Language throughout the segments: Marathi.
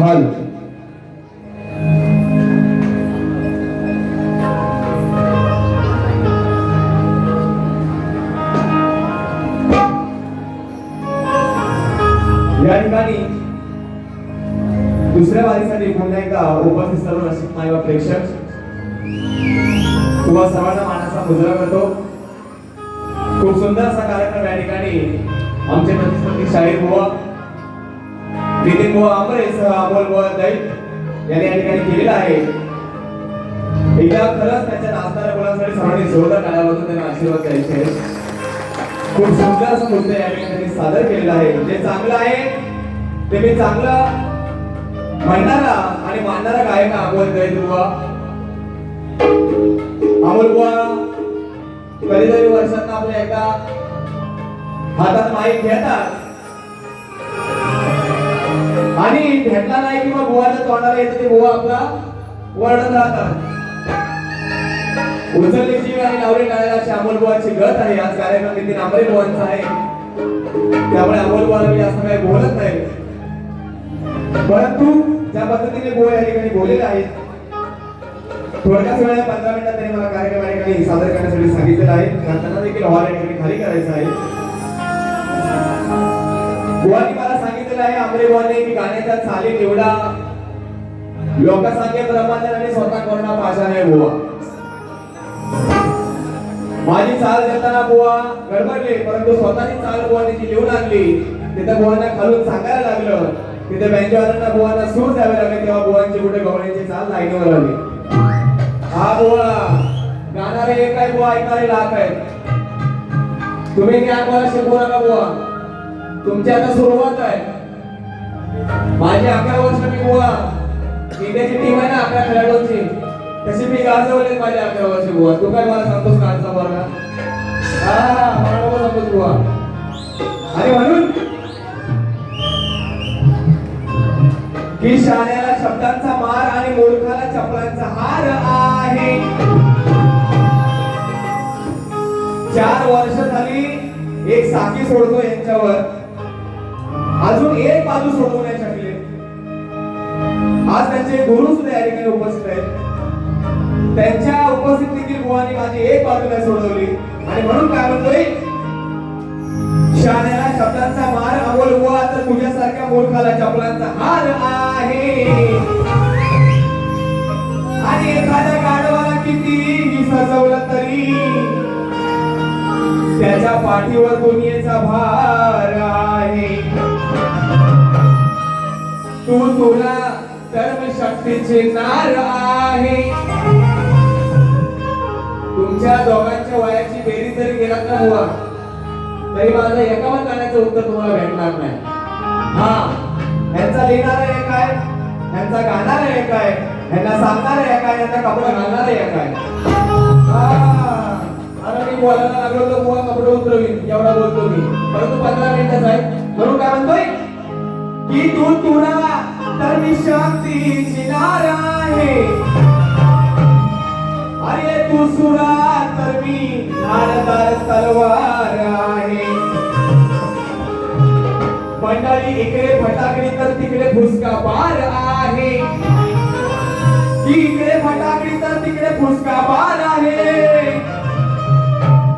हाल। या ठिकाणी दुसऱ्या वारीसाठी पुन्हा एकदा उपस्थित सर्व रसिक माय प्रेक्षक किंवा सर्वांना मानाचा मुजरा करतो. खूप सुंदर असा कार्यक्रम या ठिकाणी आमचे प्रतिस्पर्धी शाहीर बुवा नितीन बुवा आंबरे सह अमोल बुवा दैत यांनी या ठिकाणी केलेला आहे. एकदा खरंच त्यांच्या नाचणाऱ्या मुलांसाठी सर्वांनी जोरदार टाळ्या वाजवून त्यांना आशीर्वाद द्यायचे खूप सुंदर असं नृत्य या ठिकाणी त्यांनी सादर केलेलं आहे. जे चांगलं आहे ते मी चांगलं म्हणणारा आणि मानणारा गायक अमोल दैत बुवा अमोल बुवा कधीतरी वर्षांना आपल्या एका हातात माईक घेतात. आणि भेटला नाही किंवा गोवाच्या तोंडाला येतं ते गोवा आपला वरडत राहतात. उचलले जीव आणि लावली टाळ्याला अशी अमोल बुवाची गत आहे. आज कार्यक्रम नितीन आंबरे बुवांचा आहे. त्यामुळे अमोल बुवाला मी असं काही बोलत नाही. परंतु ज्या पद्धतीने बुवा या ठिकाणी बोललेले आहेत थोडक्याच वेळा पंधरा मिनिटात त्यांनी मला कार्यक्रम या ठिकाणी सादर करण्यासाठी सांगितलेलं आहे. कारण त्यांना देखील हॉल या ठिकाणी खाली करायचं आहे. बुवानी आहे आंबरे बुवाने की गाण्याचा चाली निवडा लोकसंख्या ब्रह्मांडन आणि स्वतः कोरोना भाषा नाही बुवा. माझी चाल देताना बुवा गडबडले परंतु स्वतःची चाल बुवाने जी लिहून आणली. तिथं बुवांना खालून सांगायला लागलं. तिथे बँकेवाल्यांना बुवांना सूर द्यावे लागले तेव्हा बुवांची कुठे गवण्याची चाल लाईनीवर आली. हा बुवा गाणारे एक आहे बुवा ऐकणारे लाख आहेत. तुम्ही ज्ञान मला शिकवू नका बुवा. तुमची आता सुरुवात आहे. माझी अकरा वर्ष मी बुवा. इंडियाची टीम आहे ना अकरा खेळाडूंची. तशी मी गाजवले माझे अकरा वर्ष बुवा. तू काय मला सांगतोस कालचा बरं हा मला नको सांगतोस बुवा. आणि म्हणून की शाण्याला शब्दांचा मार आणि मूर्खाला चपलांचा हार आहे. चार वर्ष झाली एक साखी सोडतो यांच्यावर. अजून एक बाजू सोडवू नाही शकले. आज त्यांचे गुरु सुद्धा या ठिकाणी उपस्थित आहेत. त्यांच्या उपस्थित देखील माझी एक बाजू नाही सोडवली. आणि म्हणून काय म्हणतोय? शाळेला शब्दांचा मार अमोल बुवा तर तुझ्यासारख्या मूर्खाला चपलांचा हार आहे. आणि एखाद्या गाडवाला किती सजवलं तरी त्याच्या पाठीवर दुनियेचा भार आहे. तू तुला धर्मशक्तीचे नार आहे. तुमच्या दोघांच्या वयाची बेरीज जरी गेलात ना बुवा तरी माझं एकावन्न गाण्याचं उत्तर तुम्हाला भेटणार नाही. हा ह्यांचा लिहिणारा एक आहे ह्यांचा गाणारा एक आहे ह्यांना सांगणारा एक आहे ह्यांना कपडा घालणारा एक आहे. आता मी बोलायला लागलो तर बुवा कपडे उतरवीन एवढा बोलतो मी. परंतु पंधरा मिनिटच आहे म्हणून काय म्हणतोय? की तू तुला तर मी शक्तीची नार आहे. अरे तू सुरा तर मी नारदार तलवार आहे. मंडळी इकडे फटाकडी तर तिकडे फुसका पार आहे. इकडे फटाकडी तर तिकडे फुसका पार आहे.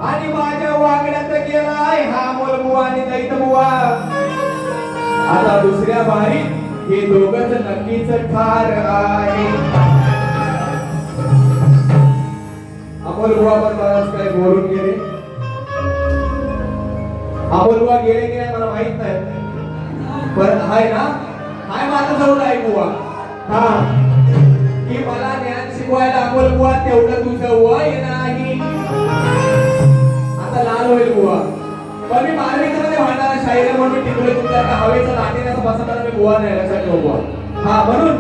आणि माझ्या वागण्यात गेलाय हा मोलबुवा आणि दैत बुवा आता दुसऱ्या बारीत हे दोघच नक्कीच ठार आहे. अमोल बुवा पण बराच काय बोलून गेले. अमोल बुवा गेले की नाही मला माहीत नाही. पण हाय ना हाय माझं जवळ आहे बुवा. हा. की मला ज्ञान शिकवायला अमोल बुवा तेवढं तुझं वय नाही. आता लाल होईल बुवा. पण मी मार्मिकामध्ये म्हणणार शाहीर म्हणून टिकलो तुमच्या त्या हवेचा लाटेने मी बुवा नाही लक्षात ठेव बुवा हा म्हणून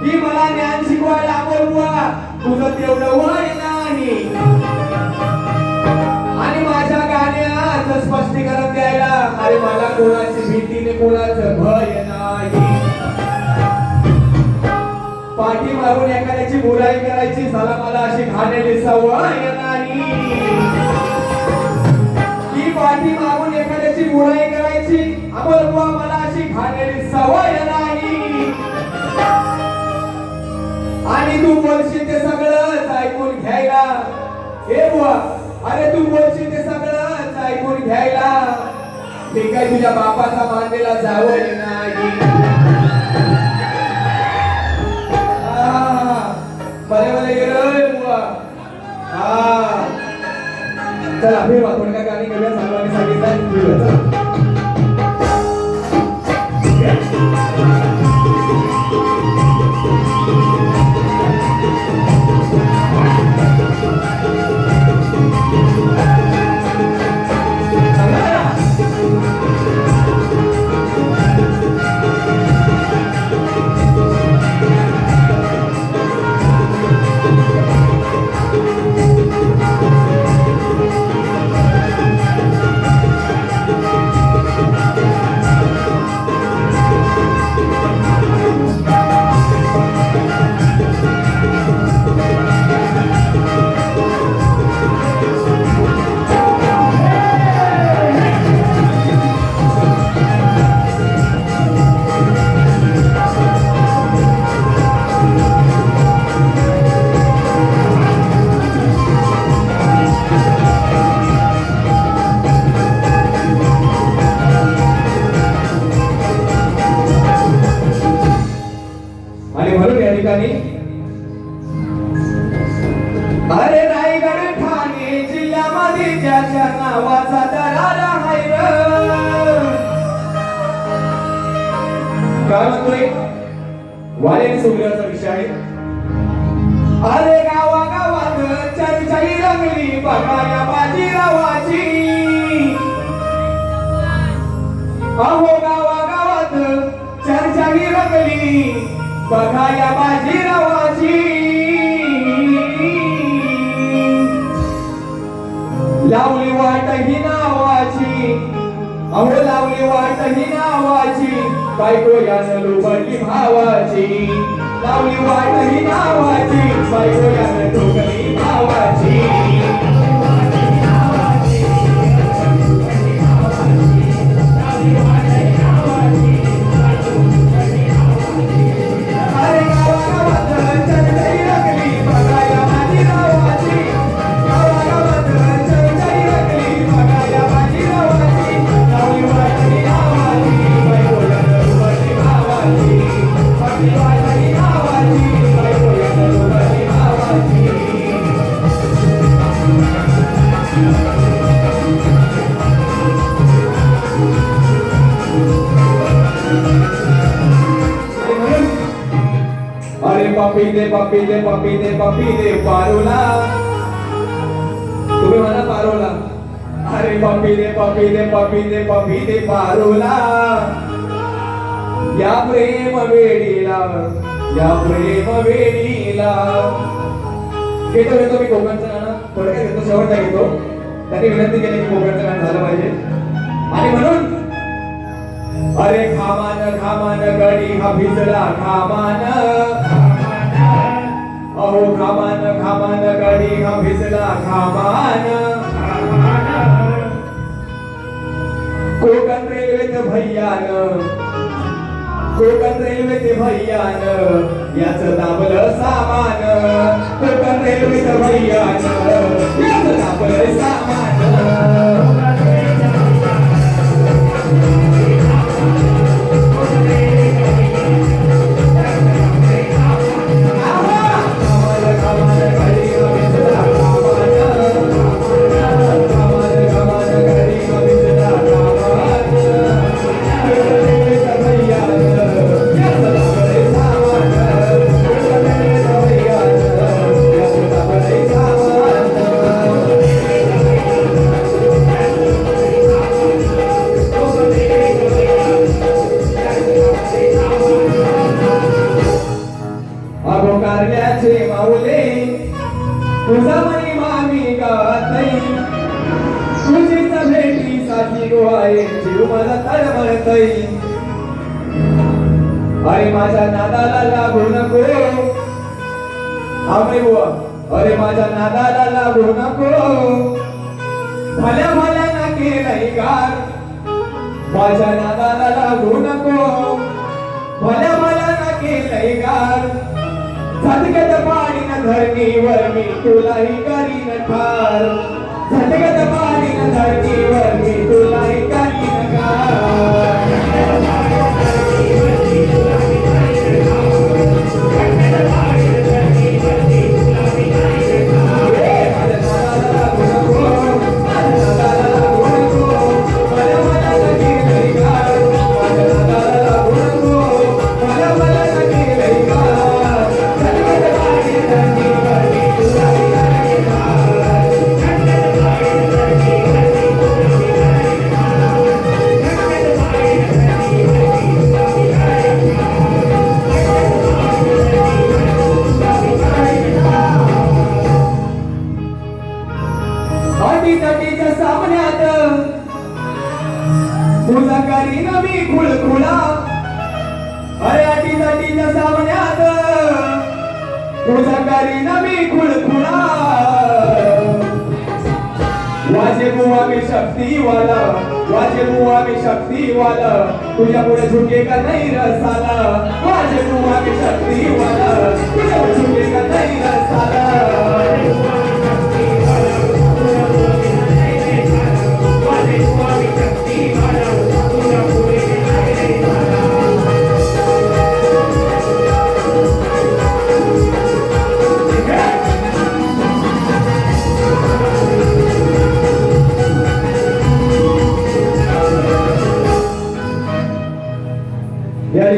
की मला ज्ञान शिकवायला आवड बुवा तुझं तेवढं वय नाही. आणि माझ्या गाण्याचं स्पष्टीकरण द्यायला अरे मला कोणाची भीतीने कोणाचं भय नाही. पाठी मारून एखाद्याची बुराई करायची झाला मला अशी घाणेली सवय नाही. पाठी मागून एखाद्याची बुराई करायची. आपण बुवा मला अशी घाणेली सवय नाही. आणि तू बोलशील ते सगळंच ऐकून घ्यायला. हे बुवा अरे तू बोलशील ते सगळंच ऐकून घ्यायला. ते काय तुझ्या बापाचा मानलेला जावय नाही. बरे बरे गेलोय बुवा. हा. चला फिरवा थोडक्या गाणी घेऊया अहो गावा गावात चर्चा ही रंगली. बघा या बाजीरावाची लावली वाट ही नावाची. अहो लावली वाट ही नावाची. बायको यानं लुबडली भावाची. लावली वाट ही नावाची. बायको यानं ठोकली भावाची. पपी दे पपी दे पपी दे पपी दे पारोला. तुम्ही म्हणा पारोला. अरे पपी दे पपी दे पपी दे पपी दे पारोला. या प्रेम वेडीला या प्रेम वेडीला. घेतो घेतो मी कोकणचं गाणं. थोडक्यात घेतो शेवटचा घेतो. त्यांनी विनंती केली की कोकणचं गाणं झालं पाहिजे. आणि म्हणून अरे खामान खामान गडी हा भिजला खामान. खामान खामान हा भिजला खामान कोकण रेल्वेत भैयान. कोकण रेल्वेत भैयान याच दाबलं सामान. कोकण रेल्वेत भैयान याच दाबलं सामान. आहे जीव मला तळमळतई अरे माझ्या नादाला लागू नको. आम्ही बुवा. अरे माझ्या नादाला लागू नको. भल्या भल्या ना केलंय गार. माझ्या नादाला लागू नको. भल्या भल्या ना केलंय गार. झटकत पाणीन धरणीवर मी तुलाही करीन ठार. झटकत पाणी तुझ्या पुढे झुके का नाही रसाला? वाजे बुवा मी शक्तीवाला तुझ्या पुढे झुके का नाही रसाला?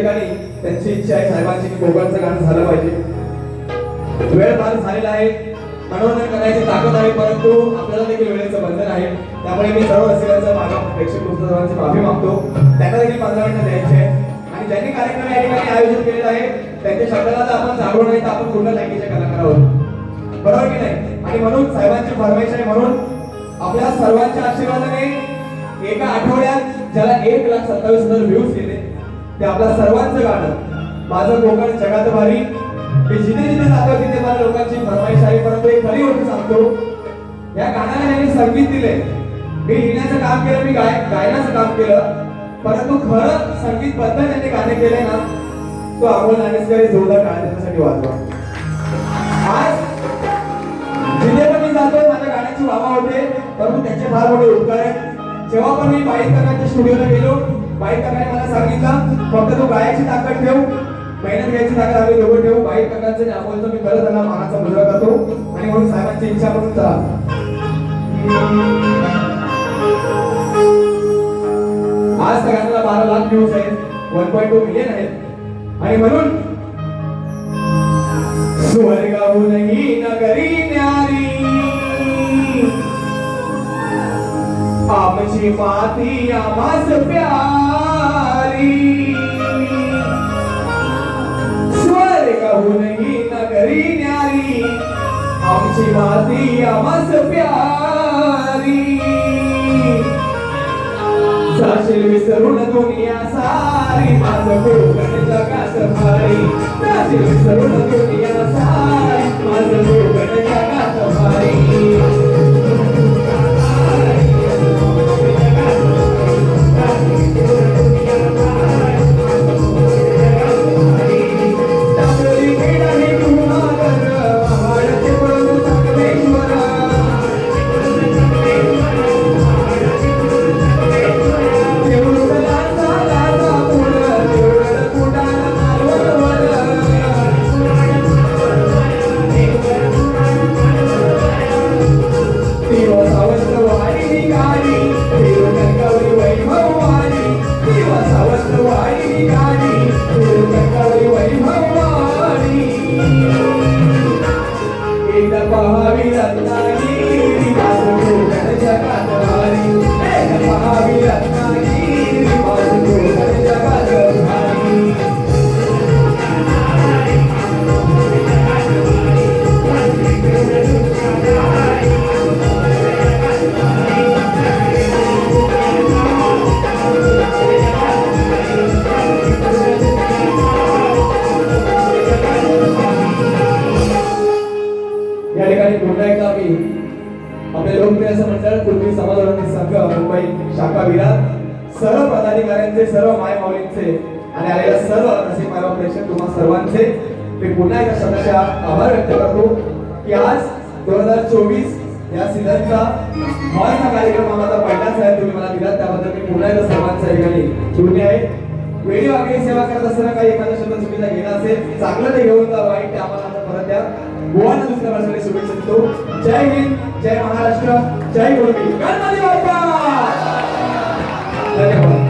ठिकाणी त्यांची इच्छा आहे साहेबांची की कोकणचं गाणं झालं पाहिजे. वेळ फार झालेला आहे. मनोरंजन करण्याची ताकद आहे परंतु आपल्याला देखील वेळेचं बंधन आहे. त्यामुळे मी सर्व रसिकांचा माझ्या प्रेक्षक पुस्तकांची माफी मागतो. त्यांना देखील पंधरा मिनिटं द्यायचे आहे. आणि ज्यांनी कार्यक्रम या ठिकाणी आयोजित केलेला आहे त्यांच्या शब्दाला जर आपण जागरूक नाही तर आपण पूर्ण लायकीचे कलाकार आहोत. बरोबर की नाही? आणि म्हणून साहेबांची फरमाईश आहे म्हणून आपल्या सर्वांच्या आशीर्वादाने एका आठवड्यात ज्याला एक लाख सत्तावीस हजार व्ह्यूज ते आपल्या सर्वांचं गाणं. माझं कोकण जगात भारी. मी जिथे जिथे जातो तिथे मला लोकांची फरमाईश आहे. परंतु एक खरी गोष्ट सांगतो. या गाण्याला त्यांनी संगीत दिले मी लिहिण्याचं काम केलं मी गाय गायनाचं काम केलं. परंतु खरं संगीतबद्ध त्यांनी गाणे केले ना तो आपण नाणेसकरी जोरदार गाणे त्याच्यासाठी वाजवा. आज जिथे पण मी जातो माझ्या गाण्याची वावा होते. परंतु त्याचे फार मोठे उपकार आहेत. जेव्हा पण मी बाईक करण्याच्या स्टुडिओला गेलो बाई काकाने मला सांगितलं फक्त तू गायाची ताकद ठेव मेहनत घ्यायची ताकद आम्ही दोघं ठेवू बाई काकांचं आणि अमोलचं मी खरं त्यांना मानाचा मुजरा करतो. आणि म्हणून साहेबांची इच्छा म्हणून चला. आज सगळ्यांना बारा लाख व्ह्यूज आहेत वन पॉईंट टू मिलियन आहेत. आणि म्हणून स्वर्गाहूनही नगरी न्यारी. आमची माती आमास प्यारी स्वर्गाहूनही नगरी न्यारी. आमची माती आमास प्यारी. जाशील विसरून दुनिया सारी. माझं कोकण जगात भारी. जाशील विसरून दुनिया सारी. माझं कोकण जगात भारी. पदाधिकाऱ्यांचे सर्व माय माऊलींचे आणि आलेल्या सर्व रसिक मायवा प्रेक्षक तुम्हा सर्वांचे मी पुन्हा एकदा शब्दाचे आभार व्यक्त करतो की आज दोन हजार चोवीस या सीझनचा हॉलचा कार्यक्रम आम्हाला पहिलाच आहे तुम्ही मला दिला त्याबद्दल मी पुन्हा एकदा सर्वांच्या ठिकाणी ऋणी आहे. वेळी वागणी सेवा करत असताना काही एखादा शब्द चुकीचा गेला असेल चांगलं ते घेऊन जा वाईट ते आम्हाला आता परत द्या. गोवाना दुसऱ्या वर्षाला शुभेच्छा देतो. जय हिंद जय महाराष्ट्र जय गोरवी गणपती बाप्पा! धन्यवाद.